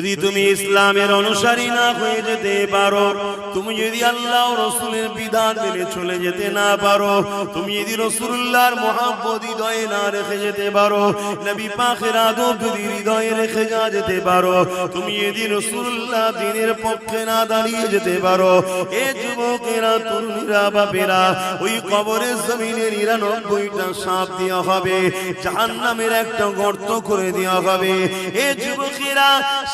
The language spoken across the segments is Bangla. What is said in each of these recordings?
যদি তুমি ইসলামের অনুসারী না হয়ে যেতে পারো, তুমি যদি আল্লাহ রসুলের বিধান মেনে চলে যেতে না পারো, তুমি যদি রসুল্লাহর মহাব্বত হৃদয়ে না রেখে যেতে পারো, নবী পাখের আদব যদি হৃদয়ে রেখে যা যেতে পারো, তুমি যদি রসুল্লাহ দিনের পক্ষে না দাঁড়িয়ে যেতে পারো, এ যুবকেরা, তরুণীরা, বাপেরা, ওই কবরের জমিনে নিরানব্বইটা সাপ দেওয়া হবে, জাহান্নামের একটা গর্ত করে দেওয়া হবে। এ যুবকেরা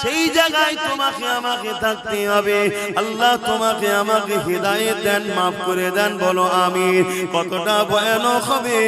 সেই জায়গায় তোমাকে আমাকে থাকতে হবে। আল্লাহ তোমাকে আমাকে হৃদায়ত দেন, মাফ করে দেন, বলো আমি কতটা ভয়ানক হবে।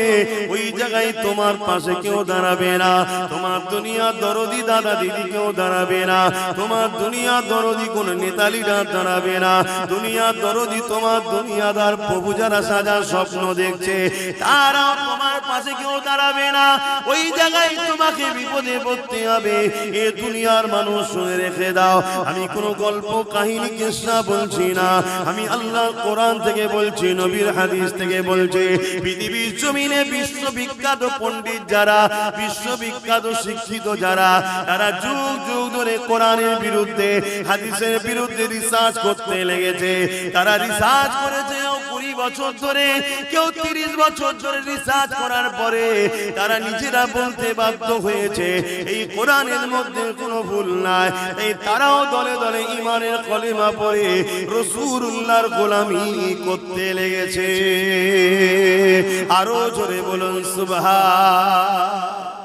ওই জায়গায় তোমার পাশে কেউ দাঁড়াবে না। তোমার দুনিয়া দরদি দাদা দিদি কেউ দাঁড়াবে না। তোমার দুনিয়া দরদি কোন নেতালিরা দাঁড়াবে না। দুনিয়া দরদি তোমার দুনিয়াদার প্রভু যারা সাজা স্বপ্ন দেখছে, তারাও তোমার পাশে কেউ দাঁড়াবে না। ওই জায়গায় তোমাকে বিপদে পড়তে হবে। এ দুনিয়ার মানুষ শুনে রেখে দাও। আমি কোনো গল্প, কাহিনী, কিসা বলছি না। আমি আল্লাহ কোরআন থেকে বলছি, নবীর হাদিস থেকে বলছি। পৃথিবীর জমিনে বিশ্ববিখ্যাত পণ্ডিত যারা, বিশ্ববিখ্যাত শিক্ষিত যারা, তারা যুগ যুগ ধরে কোরআনের বিরুদ্ধে, হাদিসের বিরুদ্ধে রিসার্চ করতে লেগেছে। তারা রিসার্চ করেছে কুড়ি বছর ধরে, কেউ তিরিশ বছর ধরে রিসার্চ করার পরে তারা নিজেরা বলতে বাধ্য হয়েছে, এই কোরআনের মধ্যে কোনো ভুল নাই। এই তারাও দলে দলে ইমানের কলেমা পড়ে রসুল্লাহর গোলামি করতে লেগেছে। আরও জোরে বলুন, সুবহান।